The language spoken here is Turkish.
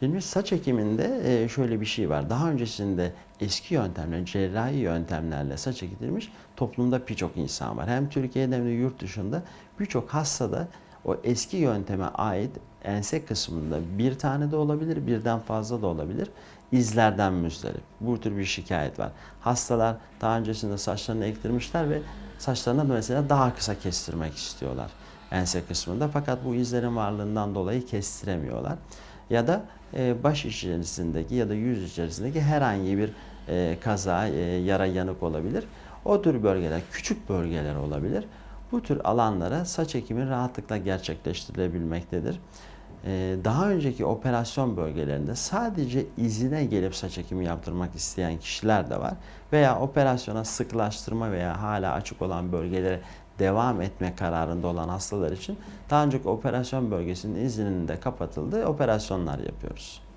Şimdi saç ekiminde e, şöyle bir şey var. Daha öncesinde eski yöntemler, cerrahi yöntemlerle saç ekilmiş toplumda birçok insan var. Hem Türkiye'de hem de yurt dışında birçok hastada o eski yönteme ait ense kısmında bir tane de olabilir, birden fazla da olabilir. izlerden müzdarip. Bu tür bir şikayet var. Hastalar daha öncesinde saçlarını ektirmişler ve saçlarını da mesela daha kısa kestirmek istiyorlar ense kısmında. Fakat bu izlerin varlığından dolayı kestiremiyorlar. Ya da e, baş içerisindeki ya da yüz içerisindeki herhangi bir e, kaza, e, yara yanık olabilir. O tür bölgeler, küçük bölgeler olabilir. Bu tür alanlara saç ekimi rahatlıkla gerçekleştirilebilmektedir. E, daha önceki operasyon bölgelerinde sadece izine gelip saç ekimi yaptırmak isteyen kişiler de var. Veya operasyona sıklaştırma veya hala açık olan bölgelere devam etme kararında olan hastalar için daha önceki operasyon bölgesinin izninin de kapatıldığı operasyonlar yapıyoruz.